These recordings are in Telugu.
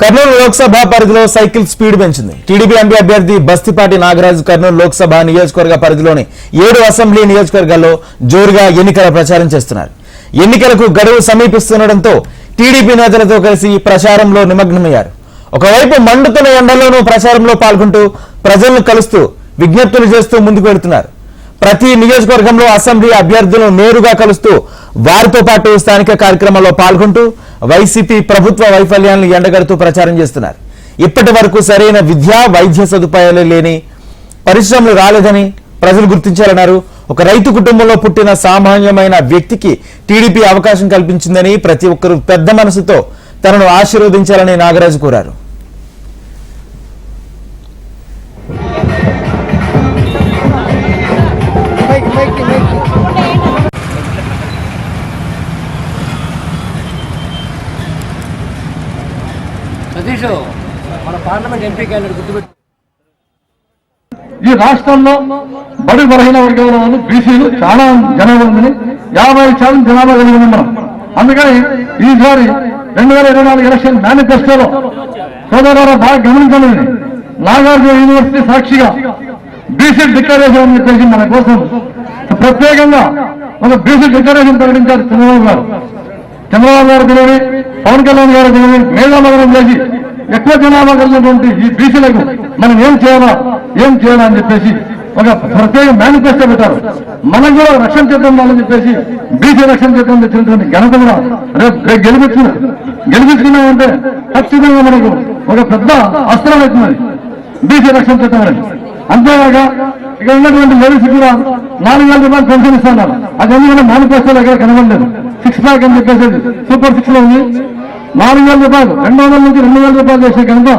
కర్నూలు లోక్సభ పరిధిలో సైకిల్ స్పీడ్ పెంచింది. టీడీపీ ఎంపీ అభ్యర్థి బస్తిపాటి నాగరాజు కర్నూలు లోక్సభ నియోజకవర్గ పరిధిలోని ఏడు అసెంబ్లీ నియోజకవర్గాల్లో జోరుగా ఎన్నికల ప్రచారం చేస్తున్నారు. ఎన్నికలకు గడువు సమీపిస్తుండటంతో టీడీపీ నేతలతో కలిసి ప్రచారంలో నిమగ్నమయ్యారు. ఒకవైపు మండుతున్న ఎండలోనూ ప్రచారంలో పాల్గొంటూ ప్రజలను కలుస్తూ విజ్ఞప్తులు చేస్తూ ముందుకు వెళుతున్నారు. ప్రతి నియోజకవర్గంలో అసెంబ్లీ అభ్యర్థులను నేరుగా కలుస్తూ వారితో పాటు స్థానిక కార్యక్రమంలో పాల్గొంటూ వైసీపీ ప్రభుత్వ వైఫల్యాలను ఎండగడుతూ ప్రచారం చేస్తున్నారు. ఇప్పటి వరకు సరైన విద్య వైద్య సదుపాయాలు లేని పరిశ్రమలు రాలేదని ప్రజలు గుర్తించాలన్నారు. ఒక రైతు కుటుంబంలో పుట్టిన సామాన్యమైన వ్యక్తికి టీడీపీ అవకాశం కల్పించిందని ప్రతి ఒక్కరూ పెద్ద మనసుతో తనను ఆశీర్వదించాలని నాగరాజు కోరారు. సతీష్ మన పార్లమెంట్ ఎంపీ క్యాండిడేట్ గుర్తుపెట్టు ఈ రాష్ట్రంలో బడి బలహీన వర్గాల వాళ్ళు బీసీలు చాలా జనాభా ఉందని యాభై శాతం జనాభా కలిగి ఉన్నాం అందుకని ఈసారి రెండు వేల ఇరవై నాలుగు ఎలక్షన్ మేనిఫెస్టోలో సోదరులారా బాగా గమనించాలని నాగార్జున యూనివర్సిటీ సాక్షిగా బీసీ డిక్లరేషన్ అని చెప్పేసి మన కోసం ప్రత్యేకంగా ఒక బీసీ డిక్లరేషన్ ప్రకటించారు చంద్రబాబు గారు. చంద్రబాబు గారు తెలియని పవన్ కళ్యాణ్ గారు తెలియని మేధామగనం చేసి ఎక్కువ జనాభా కలిగినటువంటి ఈ బీసీలకు మనం ఏం చేయాలా? ఏం చేయాలా అని చెప్పేసి ఒక ప్రత్యేక మేనిఫెస్టో పెట్టారు. మనం కూడా రక్షణ చేద్దాం వాళ్ళని చెప్పేసి బీసీ రక్షణ చేద్దాం తెచ్చినటువంటి ఘనత కూడా రేపు రేపు గెలిపించిన గెలిపించుకున్నామంటే ఖచ్చితంగా మనకు ఒక పెద్ద అస్త్రం అవుతున్నది. బీసీ రక్షణ చట్టం అనేది. అంతేగాక ఇక్కడ ఉన్నటువంటి లేడీస్ కూడా నాలుగు వేల రూపాయలు పెన్షన్ ఇస్తున్నారు. అది ఎందుకంటే మేనిఫెస్టోలో ఎక్కడ కనబడలేదు. సిక్స్ ప్యాక్ అని చెప్పేసి సూపర్ సిక్స్లో ఉంది. నాలుగు వేల రూపాయలు రెండు వందల నుంచి రెండు వేల రూపాయలు చేసే కనుక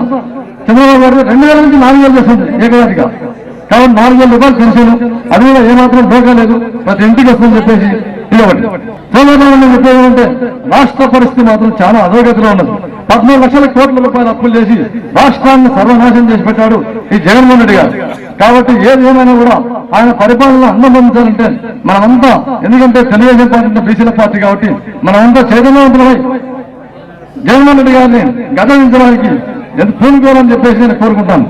చంద్రబాబు గారు రెండు వేల నుంచి నాలుగు వేలు చేస్తుంది ఏకదాటిగా. కాబట్టి నాలుగు వేల రూపాయలు పెన్షన్. అది కూడా ఏమాత్రం డోకా లేదు. ప్రతి ఇంటికి వస్తుందని చెప్పేసి ఇది సోమవారం చెప్పేది అంటే రాష్ట్ర పరిస్థితి మాత్రం చాలా అధోగతిలో ఉన్నది. పద్నాలుగు లక్షల కోట్ల రూపాయలు అప్పులు చేసి రాష్ట్రాన్ని సర్వనాశనం చేసి పెట్టాడు ఈ జగన్మోహన్ రెడ్డి గారు. కాబట్టి ఏది ఏమైనా కూడా ఆయన పరిపాలన అందబంధించాలంటే మనమంతా ఎందుకంటే తెలుగుదేశం పార్టీ బీసీల పార్టీ కాబట్టి మనమంతా చైతన్యవంతులమై జగన్మోహన్ రెడ్డి గారిని గదవించడానికి ఎంత పూనుకోవాలని చెప్పేసి నేను కోరుకుంటాను.